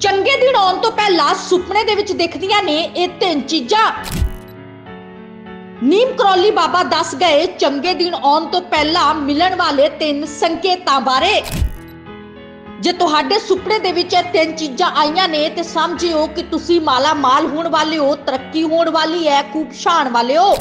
ਚੰਗੇ ਦਿਨ ਆਉਣ ਤੋਂ ਪਹਿਲਾਂ ਸੁਪਨੇ ਦੇ ਵਿੱਚ ਦਿਖਦੀਆਂ ਨੇ ਇਹ ਤਿੰਨ ਚੀਜ਼ਾਂ। ਨੀਮ ਕਰੌਲੀ ਬਾਬਾ ਦੱਸ ਗਏ ਚੰਗੇ ਦਿਨ ਆਉਣ ਤੋਂ ਪਹਿਲਾਂ ਮਿਲਣ ਵਾਲੇ ਤਿੰਨ ਸੰਕੇਤਾਂ ਬਾਰੇ। ਜੇ ਤੁਹਾਡੇ ਸੁਪਨੇ ਦੇ ਵਿੱਚ ਇਹ ਤਿੰਨ ਚੀਜ਼ਾਂ ਆਈਆਂ ਨੇ ਤੇ ਸਮਝਿਓ ਕਿ ਤੁਸੀਂ ਮਾਲਾ ਮਾਲ ਹੋਣ ਵਾਲੇ ਹੋ, ਤਰੱਕੀ ਹੋਣ ਵਾਲੀ ਹੈ, ਖੂਬ ਸ਼ਾਨ ਵਾਲੇ ਹੋ।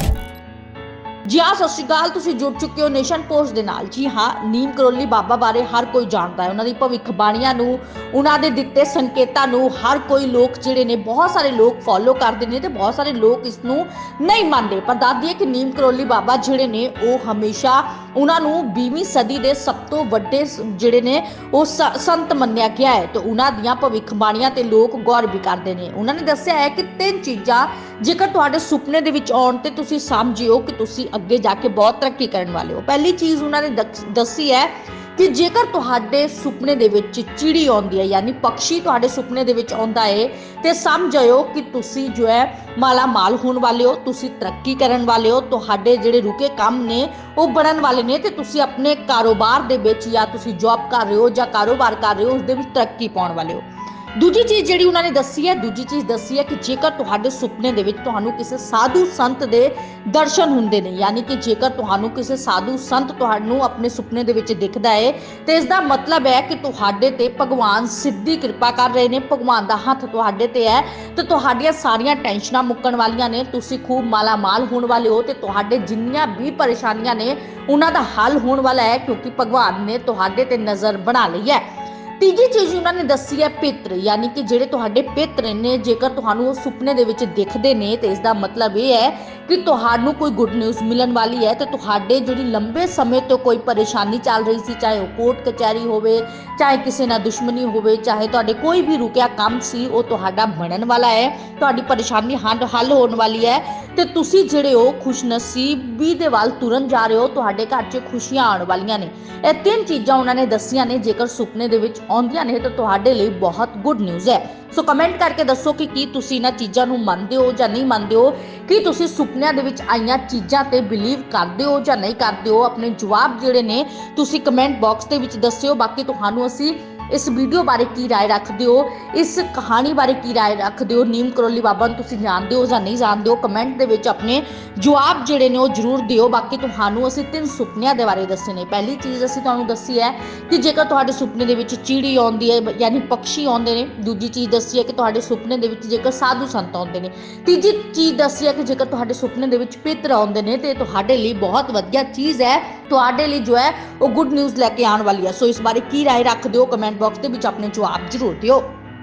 ਜੀ ਹਾਂ, ਸਤਿ ਸ਼੍ਰੀ ਅਕਾਲ। ਤੁਸੀਂ ਜੁੜ ਚੁੱਕੇ ਹੋ ਨੇਸ਼ਨ ਪੋਸਟ ਦੇ ਨਾਲ। ਜੀ ਹਾਂ, ਨੀਮ ਕਰੋਲੀ ਬਾਬਾ ਬਾਰੇ ਹਰ ਕੋਈ ਜਾਣਦਾ ਹੈ। ਉਹਨਾਂ ਦੀ ਭਵਿੱਖਬਾਣੀਆਂ ਨੂੰ, ਉਹਨਾਂ ਦੇ ਦਿੱਤੇ ਸੰਕੇਤਾਂ ਨੂੰ ਹਰ ਕੋਈ ਲੋਕ ਜਿਹੜੇ ਨੇ, ਬਹੁਤ ਸਾਰੇ ਲੋਕ ਫੋਲੋ ਕਰਦੇ ਨੇ ਤੇ ਬਹੁਤ ਸਾਰੇ ਲੋਕ ਇਸ ਨੂੰ ਨਹੀਂ ਮੰਨਦੇ। ਪਰ ਦੱਸਦੀ ਹੈ ਕਿ ਨੀਮ ਕਰੋਲੀ ਬਾਬਾ ਜਿਹੜੇ ਨੇ, ਉਹ ਹਮੇਸ਼ਾ ਉਹਨਾਂ ਨੂੰ 20ਵੀਂ ਸਦੀ ਦੇ ਸਭ ਤੋਂ ਵੱਡੇ ਸ- ਜਿਹੜੇ ਨੇ, ਉਹ ਸ- ਸੰਤ ਮੰਨਿਆ ਗਿਆ ਹੈ ਤੇ ਉਹਨਾਂ ਦੀਆਂ ਭਵਿੱਖਬਾਣੀਆਂ ਤੇ ਲੋਕ ਗੌਰ ਵੀ ਕਰਦੇ ਨੇ। ਉਹਨਾਂ ਨੇ ਦੱਸਿਆ ਹੈ ਕਿ ਤਿੰਨ ਚੀਜ਼ਾਂ ਜੇਕਰ ਤੁਹਾਡੇ ਸੁਪਨੇ ਦੇ ਵਿੱਚ ਆਉਣ ਤੇ ਤੁਸੀਂ ਸਮਝਿਓ ਕਿ ਤੁਸੀਂ ਅੱਗੇ ਜਾ ਕੇ ਬਹੁਤ ਤਰੱਕੀ ਕਰਨ ਵਾਲੇ ਹੋ। ਪਹਿਲੀ ਚੀਜ਼ ਉਹਨਾਂ ਨੇ ਦਕ- ਦੱਸੀ ਹੈ ਕਿ ਜੇਕਰ ਤੁਹਾਡੇ ਸੁਪਨੇ ਦੇ ਵਿੱਚ ਚਿੜੀ ਆਉਂਦੀ ਹੈ, ਯਾਨੀ ਪੰਛੀ ਤੁਹਾਡੇ ਸੁਪਨੇ ਦੇ ਵਿੱਚ ਆਉਂਦਾ ਹੈ ਤੇ ਸਮਝਿਓ ਕਿ ਤੁਸੀਂ ਜੋ ਹੈ ਮਾਲਾ ਮਾਲ ਹੋਣ ਵਾਲੇ ਹੋ, ਤੁਸੀਂ ਤਰੱਕੀ ਕਰਨ ਵਾਲੇ ਹੋ, ਤੁਹਾਡੇ ਜਿਹੜੇ ਰੁਕੇ ਕੰਮ ਨੇ, ਉਹ ਬਣਨ ਵਾਲੇ ਨੇ, ਤੇ ਤੁਸੀਂ ਆਪਣੇ ਕਾਰੋਬਾਰ ਦੇ ਵਿੱਚ ਜਾਂ ਤੁਸੀਂ ਜੌਬ ਕਰ ਰਹੇ ਹੋ ਜਾਂ ਕਾਰੋਬਾਰ ਕਰ ਰਹੇ ਹੋ, ਉਸ ਦੇ ਵਿੱਚ ਤਰੱਕੀ ਪਾਉਣ ਵਾਲੇ ਹੋ। ਦੂਜੀ ਚੀਜ਼ ਜਿਹੜੀ ਉਹਨਾਂ ਨੇ ਦੱਸੀ ਹੈ, ਦੂਜੀ ਚੀਜ਼ ਦੱਸੀ ਹੈ ਕਿ ਜੇਕਰ ਤੁਹਾਡੇ ਸੁਪਨੇ ਦੇ ਵਿੱਚ ਤੁਹਾਨੂੰ ਕਿਸੇ ਸਾਧੂ ਸੰਤ ਦੇ ਦਰਸ਼ਨ ਹੁੰਦੇ ਨੇ, ਯਾਨੀ ਕਿ ਜੇਕਰ ਤੁਹਾਨੂੰ ਕਿਸੇ ਸਾਧੂ ਸੰਤ ਤੁਹਾਨੂੰ ਆਪਣੇ ਸੁਪਨੇ ਦੇ ਵਿੱਚ ਦਿਖਦਾ ਹੈ ਤੇ ਇਸ ਦਾ ਮਤਲਬ ਹੈ ਕਿ ਤੁਹਾਡੇ ਤੇ ਭਗਵਾਨ ਸਿੱਧੀ ਕਿਰਪਾ ਕਰ ਰਹੇ ਨੇ, ਭਗਵਾਨ ਦਾ ਹੱਥ ਤੁਹਾਡੇ ਤੇ ਹੈ, ਤੇ ਤੁਹਾਡੀਆਂ ਸਾਰੀਆਂ ਟੈਨਸ਼ਨਾਂ ਮੁੱਕਣ ਵਾਲੀਆਂ ਨੇ, ਤੁਸੀਂ ਖੂਬ ਮਾਲਾਮਾਲ ਹੋਣ ਵਾਲੇ ਹੋ ਤੇ ਤੁਹਾਡੇ ਜਿੰਨੀਆਂ ਵੀ ਪਰੇਸ਼ਾਨੀਆਂ ਨੇ, ਉਹਨਾਂ ਦਾ ਹੱਲ ਹੋਣ ਵਾਲਾ ਹੈ ਕਿਉਂਕਿ ਭਗਵਾਨ ਨੇ ਤੁਹਾਡੇ ਤੇ ਨਜ਼ਰ ਬਣਾ ਲਈ ਹੈ। ਤੀਜੀ ਚੀਜ਼ ਉਹਨਾਂ ਨੇ ਦੱਸੀ ਹੈ ਪਿੱਤਰ, ਯਾਨੀ ਕਿ ਜਿਹੜੇ ਤੁਹਾਡੇ ਪਿੱਤਰ ਨੇ, ਜੇਕਰ ਤੁਹਾਨੂੰ ਉਹ ਸੁਪਨੇ ਦੇ ਵਿੱਚ ਦਿਖਦੇ ਨੇ, ਤੇ ਇਸ ਦਾ ਮਤਲਬ ਇਹ ਹੈ ਕਿ ਤੁਹਾਨੂੰ ਕੋਈ ਗੁੱਡ ਨਿਊਜ਼ ਮਿਲਣ ਵਾਲੀ ਹੈ ਤੇ ਤੁਹਾਡੇ ਜਿਹੜੀ ਲੰਬੇ ਸਮੇਂ ਤੋਂ ਕੋਈ ਪਰੇਸ਼ਾਨੀ ਚੱਲ ਰਹੀ ਸੀ, ਚਾਹੇ ਉਹ ਕੋਰਟ ਕਚਹਿਰੀ ਹੋਵੇ, ਚਾਹੇ ਕਿਸੇ ਨਾਲ ਦੁਸ਼ਮਣੀ ਹੋਵੇ, ਚਾਹੇ ਤੁਹਾਡੇ ਕੋਈ ਵੀ ਰੁਕਿਆ ਕੰਮ ਸੀ, ਉਹ ਤੁਹਾਡਾ ਬਣਨ ਵਾਲਾ ਹੈ, ਤੁਹਾਡੀ ਪਰੇਸ਼ਾਨੀ ਹੱਲ ਹੱਲ ਹੋਣ ਵਾਲੀ ਹੈ ਤੇ ਤੁਸੀਂ ਜਿਹੜੇ ਹੋ ਖੁਸ਼ਨਸੀਬੀ ਦੇ ਵੱਲ ਤੁਰਨ ਜਾ ਰਹੇ ਹੋ, ਤੁਹਾਡੇ ਘਰ 'ਚ ਖੁਸ਼ੀਆਂ ਆਉਣ ਵਾਲੀਆਂ ਨੇ। ਇਹ ਤਿੰਨ ਚੀਜ਼ਾਂ ਉਹਨਾਂ ਨੇ ਦੱਸੀਆਂ ਨੇ, ਜੇਕਰ ਸੁਪਨੇ ਦੇ ਵਿੱਚ ਆਉਂਦੀਆਂ ਨੇ, ਤਾਂ ਤੁਹਾਡੇ ਲਈ ਬਹੁਤ ਗੁੱਡ ਨਿਊਜ਼ ਹੈ। ਸੋ ਕਮੈਂਟ ਕਰਕੇ ਦੱਸੋ ਕਿ ਕੀ ਤੁਸੀਂ ਇਹਨਾਂ ਚੀਜ਼ਾਂ ਨੂੰ ਮੰਨਦੇ ਹੋ ਜਾਂ ਨਹੀਂ ਮੰਨਦੇ ਹੋ, ਕੀ ਤੁਸੀਂ ਸੁਪਨਿਆਂ ਦੇ ਵਿੱਚ ਆਈਆਂ ਚੀਜ਼ਾਂ ਤੇ ਬਿਲੀਵ ਕਰਦੇ ਹੋ ਜਾਂ ਨਹੀਂ ਕਰਦੇ ਹੋ, ਆਪਣੇ ਜਵਾਬ ਜਿਹੜੇ ਨੇ ਤੁਸੀਂ ਕਮੈਂਟ ਬਾਕਸ ਦੇ ਵਿੱਚ ਦੱਸਿਓ। ਬਾਕੀ ਤੁਹਾਨੂੰ ਅਸੀਂ ਇਸ ਵੀਡੀਓ ਬਾਰੇ ਕੀ رائے ਰੱਖਦੇ ਹੋ ਇਸ ਕਹਾਣੀ ਬਾਰੇ ਕੀ رائے ਰੱਖਦੇ ਹੋ ਨੀਮ ਕਰੋਲੀ ਬਾਬਾ ਨੂੰ ਤੁਸੀਂ ਜਾਣਦੇ ਹੋ ਜਾਂ ਨਹੀਂ ਜਾਣਦੇ ਹੋ ਕਮੈਂਟ ਦੇ ਵਿੱਚ ਆਪਣੇ ਜਵਾਬ ਜਿਹੜੇ ਨੇ ਉਹ ਜ਼ਰੂਰ ਦਿਓ ਬਾਕੀ ਤੁਹਾਨੂੰ ਅਸੀਂ ਤਿੰਨ ਸੁਪਨਿਆਂ ਦੇ ਬਾਰੇ ਦੱਸੇ ਨੇ ਪਹਿਲੀ ਚੀਜ਼ ਅਸੀਂ ਤੁਹਾਨੂੰ ਦੱਸੀ ਹੈ ਕਿ ਜੇਕਰ ਤੁਹਾਡੇ ਸੁਪਨੇ ਦੇ ਵਿੱਚ ਚਿੜੀ ਆਉਂਦੀ ਹੈ ਯਾਨੀ ਪੰਛੀ ਆਉਂਦੇ ਨੇ ਦੂਜੀ ਚੀਜ਼ ਦੱਸੀ ਹੈ ਕਿ ਤੁਹਾਡੇ ਸੁਪਨੇ ਦੇ ਵਿੱਚ ਜੇਕਰ ਸਾਧੂ ਸੰਤ ਆਉਂਦੇ ਨੇ ਤੀਜੀ ਚੀਜ਼ ਦੱਸੀ ਹੈ ਕਿ ਜੇਕਰ ਤੁਹਾਡੇ ਸੁਪਨੇ ਦੇ ਵਿੱਚ ਪਿੱਤਰ ਆਉਂਦੇ ਨੇ ਤੇ ਇਹ ਤੁਹਾਡੇ ਲਈ ਬਹੁਤ ਵਧੀਆ ਚੀਜ਼ ਹੈ ਤੁਹਾਡੇ ਲਈ ਜੋ ਹੈ ਉਹ ਗੁੱਡ ਨਿਊਜ਼ ਲੈ ਕੇ ਆਉਣ ਵਾਲੀ ਹੈ ਸੋ ਇਸ ਬਾਰੇ ਕੀ رائے ਰੱਖਦੇ ਹੋ ਕਮੈਂਟ ਬਾਕਸ ਦੇ ਵਿੱਚ ਆਪਣੇ ਜਵਾਬ ਜ਼ਰੂਰ ਦਿਓ